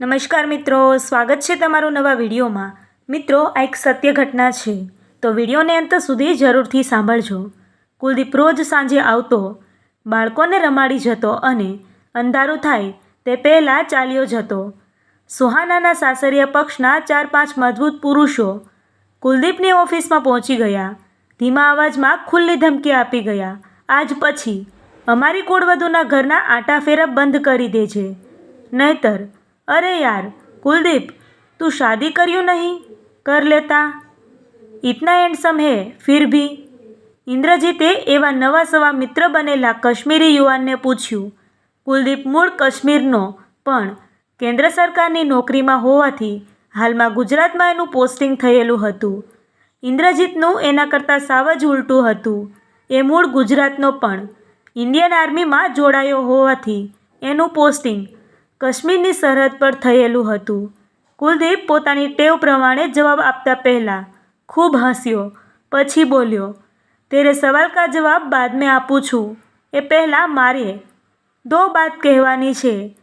નમસ્કાર મિત્રો, સ્વાગત છે તમારું નવા વિડીયોમાં. મિત્રો, આ એક સત્ય ઘટના છે. તો વિડીયોને અંત સુધી જરૂરથી સાંભળજો. કુલદીપ રોજ સાંજે આવતો, બાળકોને રમાડી જતો અને અંધારું થાય તે પહેલાં ચાલ્યો જતો. સુહાનાના સાસરિયા પક્ષના ચાર પાંચ મજબૂત પુરુષો કુલદીપની ઓફિસમાં પહોંચી ગયા. ધીમા અવાજમાં ખુલ્લી ધમકી આપી ગયા. આજ પછી, અમારી કુળવધુના ઘરના આટા ફેરા બંધ કરી દેજે. નહીતર અરે યાર, કુલદીપ, તું શાદી કર્યું નહીં? કર લેતા. ઇતના હેન્ડસમ હે, ફિર ભી. ઇન્દ્રજીતે એવા નવા સવા મિત્ર બનેલા કાશ્મીરી યુવાનને પૂછ્યું, કુલદીપ, મૂળ કાશ્મીરનો, પણ કેન્દ્ર સરકારની નોકરીમાં હોવાથી હાલમાં ગુજરાતમાં એનું પોસ્ટિંગ થયેલું હતું. ઇન્દ્રજીતનું એના કરતાં સાવ જ ઉલટું હતું. એ મૂળ ગુજરાતનો પણ. ઇન્ડિયન આર્મીમાં જોડાયો હોવાથી એનું પોસ્ટિંગ કાશ્મીરની સરહદ પર થયેલું હતું. કુલદીપ પોતાની ટેવ પ્રમાણે જવાબ આપતા પહેલાં ખૂબ હસ્યો, પછી બોલ્યો, તેરે સવાલ કા જવાબ બાદ મેં આપું છું. એ પહેલાં મારે દો બાત કહેવાની છે.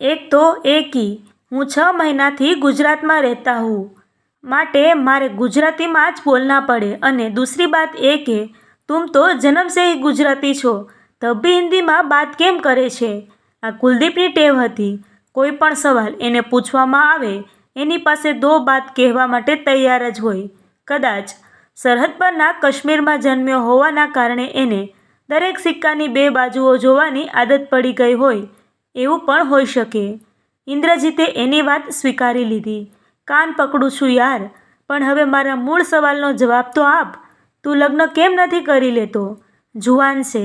એક તો એ કી હું છ મહિનાથી ગુજરાતમાં રહેતા હું. માટે મારે ગુજરાતીમાં જ બોલના પડે અને દૂસરી બાત એ કે, તુમ તો જન્મ ગુજરાતી છો. તબ હિન્દીમાં બાત કેમ કરે છે? આ કુલદીપની ટેવ હતી. કોઈ પણ સવાલ એને પૂછવામાં આવે, એની પાસે દો બાત કહેવા માટે તૈયાર જ હોય. કદાચ સરહદ પરના કાશ્મીરમાં જન્મ્યો હોવાના કારણે એને દરેક સિક્કાની બે બાજુઓ જોવાની આદત પડી ગઈ હોય, એવું પણ હોઈ શકે. ઇન્દ્રજીતે એની વાત સ્વીકારી લીધી. કાન પકડું છું યાર, પણ હવે મારા મૂળ સવાલનો જવાબ તો આપ. તું લગ્ન કેમ નથી કરી લેતો? જુવાન છે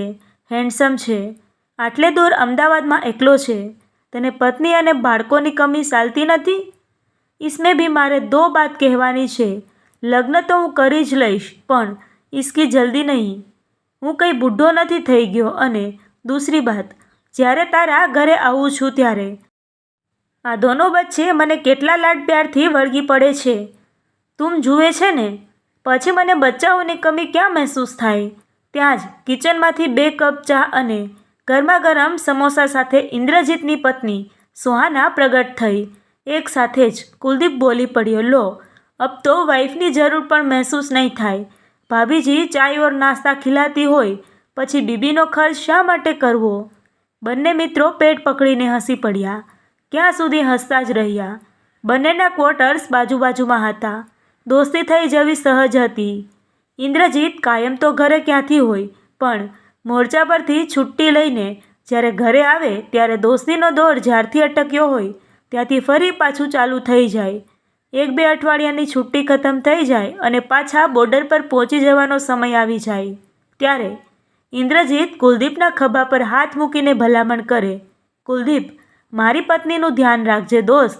હેન્ડસમ છે. આટલે દૂર અમદાવાદમાં એકલો છે? તને પત્ની અને બાળકોની કમી ચાલતી નથી? ઇસમે બી મારે દો બાત કહેવાની છે. લગ્ન તો હું કરી જ લઈશ, પણ ઇસકી જલ્દી નહીં. હું કંઈ બુઢો નથી થઈ ગયો. અને દૂસરી બાત, જ્યારે તારા ઘરે આવું છું ત્યારે. આ દોનો બચ્ચે મને કેટલા લાડ પ્યારથી વળગી પડે છે. તું જુએ છે ને? પછી મને બચ્ચાઓની કમી ક્યાં મહેસૂસ થાય? ત્યાં જ કિચનમાંથી બે કપ ચા અને ગરમા ગરમ સમોસા સાથે ઇન્દ્રજીતની પત્ની સુહાના પ્રગટ થઈ. એક સાથે જ કુલદીપ બોલી પડ્યો, લો, અબ તો વાઈફની જરૂર પણ મહેસૂસ નહીં થાય. ભાભીજી, ચાય ઓર નાસ્તા ખીલાતી હોય, પછી બીબીનો ખર્ચ શા માટે કરવો? બંને મિત્રો પેટ પકડીને હસી પડ્યા. ક્યાં સુધી હસતા જ રહ્યા? બંનેના ક્વોર્ટર્સ બાજુ બાજુમાં હતા. દોસ્તી થઈ જવી સહજ હતી. ઇન્દ્રજીત કાયમ તો ઘરે ક્યાંથી હોય, પણ મોરચા પરથી છુટ્ટી લઈને જ્યારે ઘરે આવે ત્યારે દોસ્તીનો દોર જ્યારથી અટક્યો હોય ત્યાંથી ફરી પાછું ચાલુ થઈ જાય. એક બે અઠવાડિયાની છુટ્ટી ખતમ થઈ જાય અને પાછા બોર્ડર પર પહોંચી જવાનો સમય આવી જાય. ત્યારે ઇન્દ્રજીત કુલદીપના ખભા પર હાથ મૂકીને ભલામણ કરે, કુલદીપ, મારી પત્નીનું ધ્યાન રાખજે, દોસ્ત.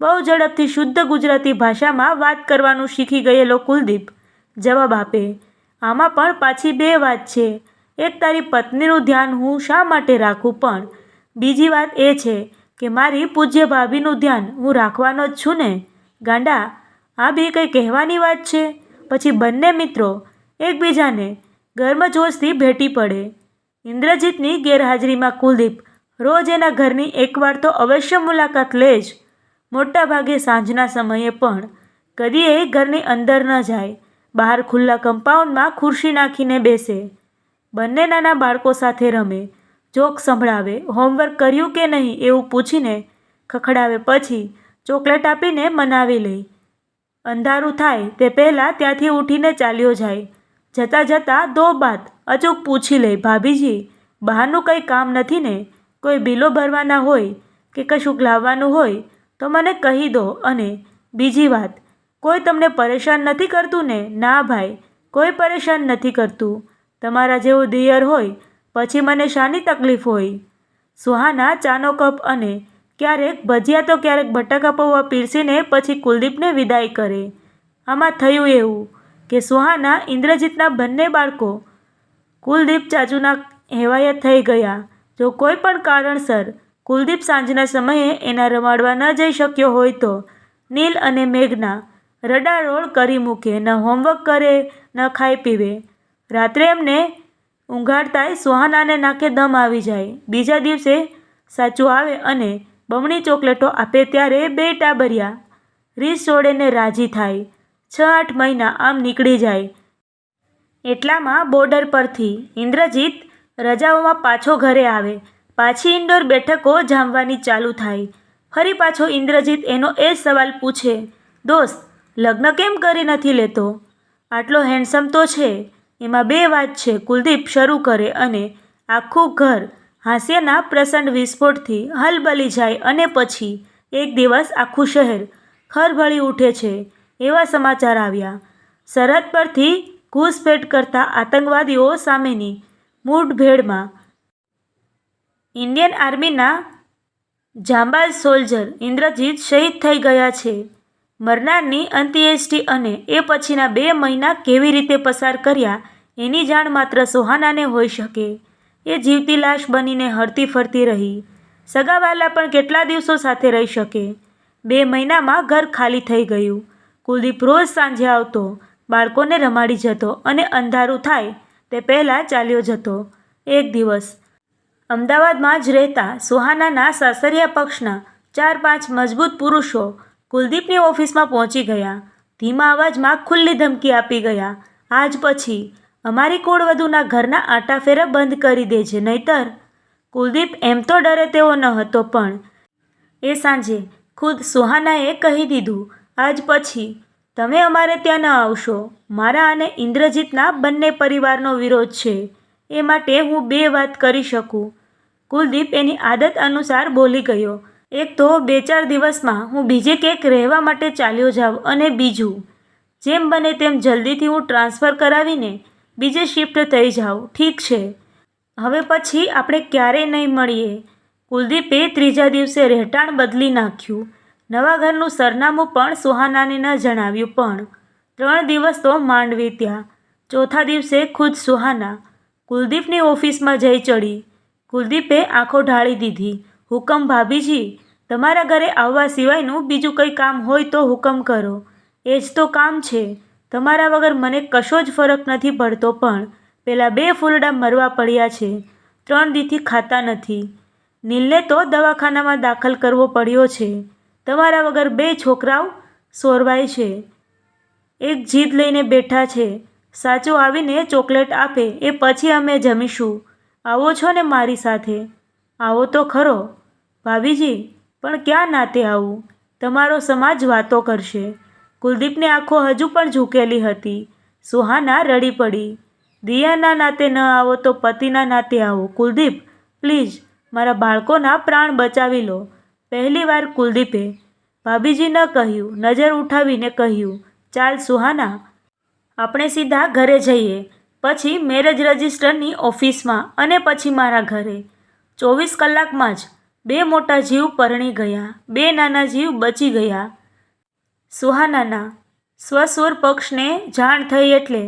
બહુ ઝડપથી શુદ્ધ ગુજરાતી ભાષામાં વાત કરવાનું શીખી ગયેલો કુલદીપ. જવાબ આપે, આમાં પણ પાછી બે વાત છે. એક તારી પત્નીનું ધ્યાન હું શા માટે રાખું? પણ બીજી વાત એ છે કે મારી પૂજ્ય ભાભીનું ધ્યાન હું રાખવાનો જ છું ને. ગાંડા, આ બી કંઈ કહેવાની વાત છે? પછી બંને મિત્રો એકબીજાને ગર્મજોશથી ભેટી પડે. ઇન્દ્રજીતની ગેરહાજરીમાં કુલદીપ રોજ એના ઘરની એકવાર તો અવશ્ય મુલાકાત લે જ. મોટાભાગે સાંજના સમયે પણ કદી એ ઘરની અંદર ન જાય. બહાર ખુલ્લા કમ્પાઉન્ડમાં ખુરશી નાખીને બેસે. બંને નાના બાળકો સાથે રમે જોક સંભળાવે, હોમવર્ક કર્યું કે નહીં એવું પૂછીને ખખડાવે પછી ચોકલેટ આપીને મનાવી લે. અંધારું થાય તે પહેલાં ત્યાંથી ઉઠીને ચાલ્યો જાય. જતાં જતાં દો બાત, અચૂક પૂછી લે, ભાભીજી, બહારનું કંઈ કામ નથી ને? કોઈ બિલો ભરવાના હોય કે કશુંક લાવવાનું હોય? તો મને કહી દો. અને બીજી વાત, કોઈ તમને પરેશાન નથી કરતું ને? ના ભાઈ, કોઈ પરેશાન નથી કરતું. તમારા જેવું દિયર હોય, પછી મને શાની તકલીફ હોય? સુહાના ચાનો કપ અને ક્યારેક ભજીયા તો ક્યારેક બટાકા પૌવા પીરસીને પછી કુલદીપને વિદાય કરે. આમાં થયું એવું કે સુહાના ઇન્દ્રજીતના બંને બાળકો કુલદીપ ચાચુના હેવાયત થઈ ગયા. જો કોઈ પણ કારણસર કુલદીપ સાંજના સમયે એના રમાડવા ન જઈ શક્યો હોય તો નીલ અને મેઘના રડારોળ કરી મૂકે, ન હોમવર્ક કરે, ન ખાઈ પીવે. રાત્રે એમને ઊંઘાડતાંય સુહાનાને નાકે દમ આવી જાય. બીજા દિવસે સાચું આવે અને બમણી ચોકલેટો આપે ત્યારે બે ટાબરિયા રીસ છોડેને રાજી થાય. છ આઠ મહિના આમ નીકળી જાય. એટલામાં બોર્ડર પરથી ઇન્દ્રજીત રજાઓમાં પાછો ઘરે આવે. પાછી ઇન્ડોર બેઠકો જામવાની ચાલુ થાય. ફરી પાછો ઇન્દ્રજીત એનો એ સવાલ પૂછે, દોસ્ત, લગ્ન કેમ કરી નથી લેતો? આટલો હેન્ડસમ તો છે. એમાં બે વાત છે. કુલદીપ શરૂ કરે અને આખું ઘર હાસ્યના પ્રસંડ વિસ્ફોટથી હલબલી જાય અને પછી એક દિવસ આખું શહેર ખરભળી ઉઠે છે. એવા સમાચાર આવ્યા. સરહદ પરથી ઘૂસપેટ કરતા આતંકવાદીઓ સામેની મૂઠભેડમાં ઇન્ડિયન આર્મીના જાંબાઝ સોલ્જર ઇન્દ્રજીત શહીદ થઈ ગયા છે. મરનારની અંત્યેષ્ટિ અને એ પછીના બે મહિના કેવી રીતે પસાર કર્યા, એની જાણ માત્ર સોહાનાને હોઈ શકે. એ જીવતી લાશ બનીને હરતી ફરતી રહી. સગાવાલા પણ કેટલા દિવસો સાથે રહી શકે. બે મહિનામાં ઘર ખાલી થઈ ગયું. કુલદીપ રોજ સાંજે આવતો, બાળકોને રમાડી જતો અને અંધારું થાય તે પહેલાં ચાલ્યો જતો. એક દિવસ અમદાવાદમાં જ રહેતા સુહાનાના સાસરિયા પક્ષના ચાર પાંચ મજબૂત પુરુષો કુલદીપની ઓફિસમાં પહોંચી ગયા. ધીમા અવાજમાં ખુલ્લી ધમકી આપી ગયા. આજ પછી અમારી કોળવધુના ઘરના આટાફેરા બંધ કરી દેજે, નહીતર? કુલદીપ એમ તો ડરે તેવો ન હતો, પણ એ સાંજે ખુદ સુહાનાએ કહી દીધું, આજ પછી તમે અમારે ત્યાં ન આવશો. મારા અને ઇન્દ્રજીતના બંને પરિવારનો વિરોધ છે. એ માટે હું બે વાત કરી શકું. કુલદીપ એની આદત અનુસાર બોલી ગયો. એક તો બે ચાર દિવસમાં હું બીજે ક્યાંક રહેવા માટે ચાલ્યો જાઉં અને બીજું, જેમ બને તેમ જલ્દીથી હું ટ્રાન્સફર કરાવીને બીજે શિફ્ટ થઈ જાઉં. ઠીક છે. હવે પછી આપણે ક્યારેય નહીં મળીએ? કુલદીપે ત્રીજા દિવસે રહેઠાણ બદલી નાખ્યું. નવા ઘરનું સરનામું પણ સુહાનાને ન જણાવ્યું, પણ ત્રણ દિવસ તો માંડ વીત્યા ચોથા દિવસે ખુદ સુહાના. કુલદીપની ઓફિસમાં જઈ ચડી કુલદીપે આંખો ઢાળી દીધી. હુકમ ભાભીજી, તમારા ઘરે આવવા સિવાયનું બીજું કંઈ કામ હોય તો હુકમ કરો. એ જ તો કામ છે. તમારા વગર મને કશો જ ફરક નથી પડતો પણ પેલા બે ફૂલડા મરવા પડ્યા છે. ત્રણ દીથી ખાતા નથી. નીલને તો દવાખાનામાં દાખલ કરવો પડ્યો છે. તમારા વગર બે છોકરાઓ સોરવાય છે. એક જીદ લઈને બેઠા છે. સાચું આવીને ચોકલેટ આપે, એ પછી અમે જમીશું. આવો છો ને મારી સાથે? આવો તો ખરો. ભાભીજી, પણ ક્યાં નાતે આવું? તમારો સમાજ વાતો કરશે. કુલદીપની આંખો હજુ પણ ઝૂકેલી હતી. સુહાના રડી પડી. દિયાના નાતે ન આવો તો પતિના નાતે આવો. કુલદીપ, પ્લીઝ, મારા બાળકોના પ્રાણ બચાવી લો. પહેલીવાર કુલદીપે ભાભીજી ન કહ્યું, નજર ઉઠાવીને કહ્યું, ચાલ સુહાના, આપણે સીધા ઘરે જઈએ. પછી મેરેજ રજિસ્ટરની ઓફિસમાં અને પછી મારા ઘરે. ચોવીસ કલાકમાં જ બે મોટા જીવ પરણી ગયા, બે નાના જીવ બચી ગયા. સુહાનાના સ્વસુર પક્ષને જાણ થઈ એટલે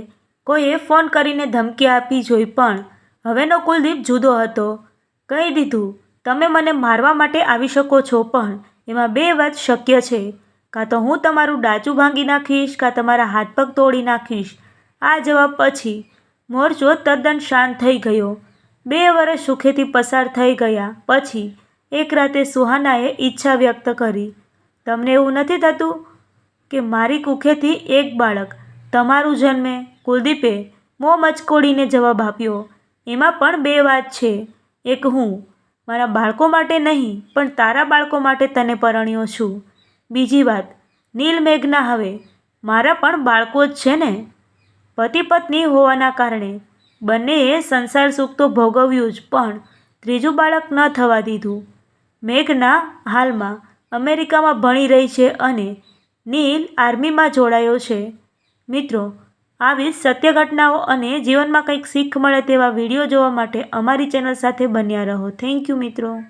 કોઈએ ફોન કરીને ધમકી આપી જોઈ પણ હવેનો કુલદીપ જુદો હતો. કહી દીધું, તમે મને મારવા માટે આવી શકો છો પણ એમાં બે વાત શક્ય છે. કાં તો હું તમારું ડાચું ભાંગી નાખીશ, કાં તમારા હાથ પગ તોડી નાખીશ. આ જવાબ પછી મોરચો તદ્દન શાંત થઈ ગયો. બે વર્ષ સુખેથી પસાર થઈ ગયા. પછી એક રાતે સુહાનાએ ઈચ્છા વ્યક્ત કરી, તમને એવું નથી થતું કે મારી કુખેથી એક બાળક તમારું જન્મે કુલદીપે મોં મચકોડીને જવાબ આપ્યો, એમાં પણ બે વાત છે. એક હું, મારા બાળકો માટે નહીં, પણ તારા બાળકો માટે તને પરણ્યો છું. બીજી વાત, નીલ મેઘના હવે, મારા પણ બાળકો જ છે ને પતિ પત્ની હોવાના કારણે બંનેએ સંસાર સુખ તો ભોગવ્યું જ, પણ ત્રીજું બાળક ન થવા દીધું. મેઘના હાલમાં અમેરિકામાં ભણી રહી છે અને નીલ આર્મીમાં જોડાયો છે. મિત્રો, આવી સત્ય ઘટનાઓ અને જીવનમાં કંઈક શીખ મળે તેવા વીડિયો જોવા માટે અમારી ચેનલ સાથે બન્યા રહો. થેન્ક યુ મિત્રો.